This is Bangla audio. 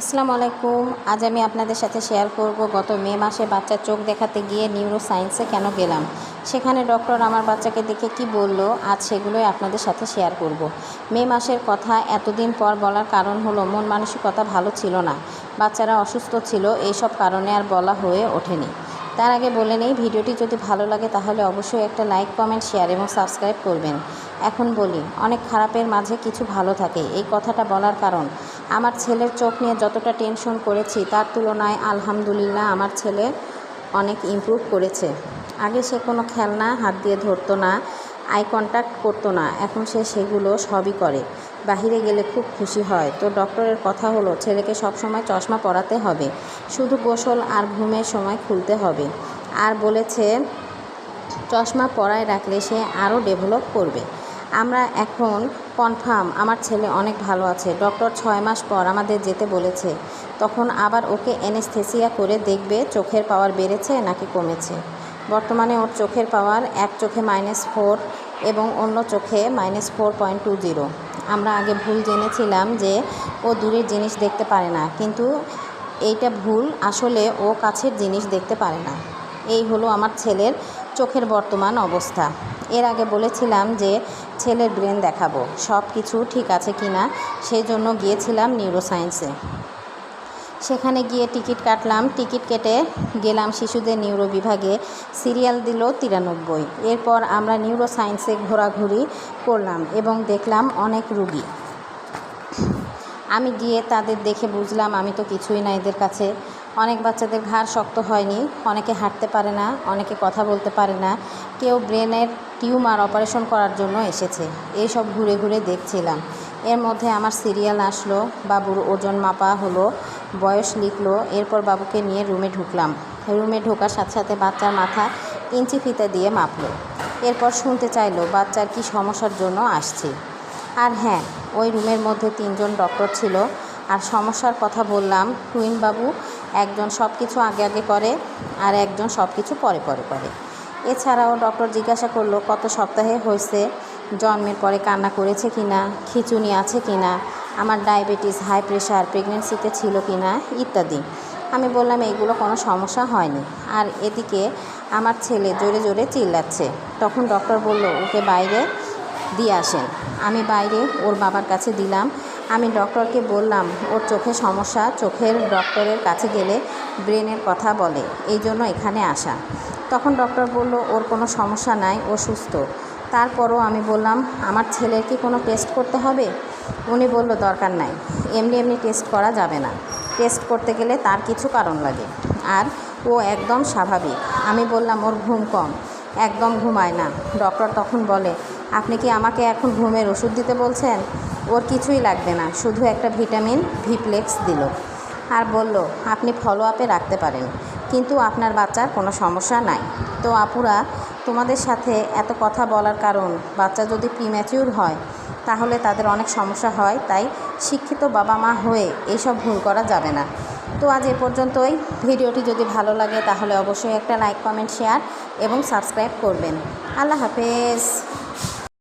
আসসালামু আলাইকুম। আজ আমি আপনাদের সাথে শেয়ার করব, গত মে মাসে বাচ্চার চোখ দেখাতে গিয়ে নিউরো সায়েন্সে কেন গেলাম? সেখানে ডক্টর আমার বাচ্চাকে দেখে কি বলল, আজ সেগুলোই আপনাদের সাথে শেয়ার করব। মে মাসের কথা এতদিন পর বলার কারণ হলো, মন মানসিকতা ভালো ছিল না। বাচ্চারা অসুস্থ ছিল, এইসব কারণে আর বলা হয়ে ওঠেনি। তার আগে বলে নেই, ভিডিওটি যদি ভালো লাগে তাহলে অবশ্যই একটা লাইক কমেন্ট শেয়ার এবং সাবস্ক্রাইব করবেন। এখন বলি, অনেক খারাপের মাঝে কিছু ভালো থাকে, এই কথাটা বলার কারণ। আমার ছেলের চোখ নিয়ে যতটা টেনশন করেছি, তার তুলনায় আলহামদুলিল্লাহ আমার ছেলে অনেক ইমপ্রুভ করেছে। আগে সে কোনো খেলনা হাত দিয়ে ধরতো না আই কন্ট্যাক্ট করতো না, এখন সে সেগুলো সবই করে। বাহিরে গেলে খুব খুশি হয়। তো ডক্টরের কথা হলো, ছেলেকে সবসময় চশমা পরাতে হবে। শুধু গোসল আর ঘুমের সময় খুলতে হবে। আর বলেছে, চশমা পরায় রাখলে সে আরও ডেভেলপ করবে। আমরা এখন কনফার্ম, আমার ছেলে অনেক ভালো আছে। ডক্টর ছয় মাস পর আমাদের যেতে বলেছে। তখন আবার ওকে এনেস্থেসিয়া করে দেখবে চোখের পাওয়ার বেড়েছে নাকি কমেছে। বর্তমানে ওর চোখের পাওয়ার এক চোখে মাইনাস ফোর এবং অন্য চোখে minus four point two zero আমরা আগে ভুল জেনেছিলাম যে ও দূরের জিনিস দেখতে পারে না, কিন্তু এইটা ভুল, আসলে ও কাছের জিনিস দেখতে পারে না। এই হলো আমার ছেলের চোখের বর্তমান অবস্থা। এর আগে বলেছিলাম যে ছেলের ব্রেন দেখাবো। সব কিছু ঠিক আছে কি না সেই জন্য গিয়েছিলাম নিউরোসায়েন্সে সেখানে গিয়ে টিকিট কাটলাম। টিকিট কেটে গেলাম শিশুদের নিউরো বিভাগে সিরিয়াল দিল তিরানব্বই। এরপর আমরা নিউরো সায়েন্সে ঘোরাঘুরি করলাম এবং দেখলাম অনেক রুগী। আমি গিয়ে তাদের দেখে বুঝলাম, আমি তো কিছুই না এদের কাছে। অনেক বাচ্চাদের ঘাড় শক্ত হয়নি, অনেকে হাঁটতে পারে না, অনেকে কথা বলতে পারে না, কেউ ব্রেনের টিউমার অপারেশন করার জন্য এসেছে এইসব ঘুরে ঘুরে দেখছিলাম। এর মধ্যে আমার সিরিয়াল আসলো, বাবুর ওজন মাপা হলো, বয়স লিখলো, এরপর বাবুকে নিয়ে রুমে ঢুকলাম। রুমে ঢোকার সাথে সাথে বাচ্চার মাথা ইঞ্চি ফিতা দিয়ে মাপলো। এরপর শুনতে চাইলো, বাচ্চার কি সমস্যার জন্য আসছে? আর হ্যাঁ ওই রুমের মধ্যে তিনজন ডক্টর ছিল, আর সমস্যার কথা বললাম, টুইন বাবু একজন সব কিছু আগে আগে করে আর একজন সব কিছু পরে পরে করে। এছাড়াও ডক্টর জিজ্ঞাসা করল, কত সপ্তাহে হয়েছে? জন্মের পরে কান্না করেছে কি না খিচুনি আছে কি না আমার ডায়াবেটিস হাই প্রেশার প্রেগনেন্সিতে ছিল কি না ইত্যাদি। আমি বললাম এইগুলো কোনো সমস্যা হয়নি। আর এদিকে আমার ছেলে জোরে জোরে চিল্লাচ্ছে। তখন ডক্টর বলল, ওকে বাইরে দিয়ে আসেন। আমি বাইরে ওর বাবার কাছে দিলাম। আমি ডক্টরকে বললাম, ওর চোখে সমস্যা, চোখের ডক্টরের কাছে গেলে ব্রেনের কথা বলে, এই জন্য এখানে আসা। তখন ডক্টর বলল, ওর কোনো সমস্যা নাই, ও সুস্থ। তারপরও আমি বললাম, আমার ছেলের কি কোনো টেস্ট করতে হবে? উনি বলল, দরকার নাই, এমনি এমনি টেস্ট করা যাবে না। টেস্ট করতে গেলে তার কিছু কারণ লাগে, আর ও একদম স্বাভাবিক। আমি বললাম, ওর ঘুম কম, একদম ঘুমায় না। ডক্টর তখন বলে, আপনি কি আমাকে এখন ঘুমের ওষুধ দিতে বলছেন? ওর কিছুই লাগবে না, শুধু একটা ভিটামিন ভিপ্লেক্স দিল। আর বলল, আপনি ফলো আপে রাখতে পারেন, কিন্তু আপনার বাচ্চার কোনো সমস্যা নাই। তো আপুরা, তোমাদের সাথে এত কথা বলার কারণ বাচ্চা যদি প্রিম্যাচিউর হয়, তাহলে তাদের অনেক সমস্যা হয়, তাই শিক্ষিত বাবা মা হয়ে এইসব ভুল করা যাবে না। তো আজ এ পর্যন্তই। ভিডিওটি যদি ভালো লাগে, তাহলে অবশ্যই একটা লাইক কমেন্ট শেয়ার এবং সাবস্ক্রাইব করবেন। আল্লাহ হাফেজ।